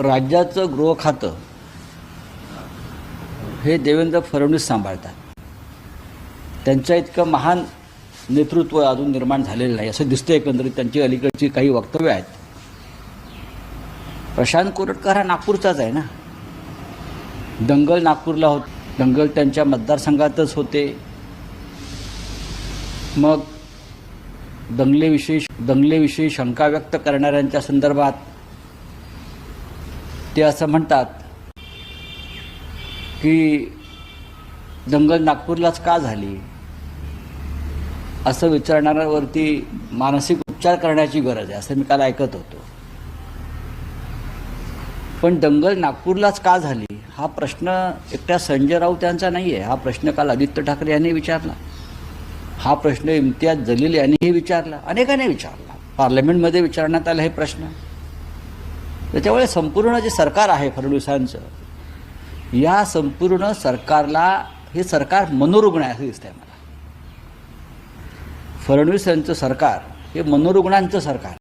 राज्याचं गृह खातं हे देवेंद्र फडणवीस सांभाळतात. त्यांच्या इतकं महान नेतृत्व अजून निर्माण झालेलं नाही. असं दिसतं एकंदरीत त्यांची अलीकडची काही वक्तव्य आहेत. प्रशांत कोरटकर हा नागपूरचाच आहे ना? दंगल नागपूरला होत दंगल त्यांच्या मतदारसंघातच होते. मग दंगलेविषयी दंगलेविषयी शंका व्यक्त करणाऱ्यांच्या संदर्भात ते असं म्हणतात की दंगल नागपूरलाच का झाली? असं विचारणाऱ्यावरती मानसिक उपचार करण्याची गरज आहे असं मी काल ऐकत होतो. पण दंगल नागपूरलाच का झाली? हा प्रश्न एकट्या संजय राऊत यांचा नाही आहे हा प्रश्न काल आदित्य ठाकरे यांनी विचारला. हा प्रश्न इम्तियाज जलील यांनीही विचारला. अनेकांनी विचारला. पार्लमेंटमध्ये विचारण्यात आला हे प्रश्न. त्याच्यामुळे संपूर्ण जे सरकार आहे फडणवीसांचं या संपूर्ण सरकारला हे सरकार मनोरुग्ण आहे असं दिसतंय मला. फडणवीस यांचं सरकार हे मनोरुग्णांचं सरकार.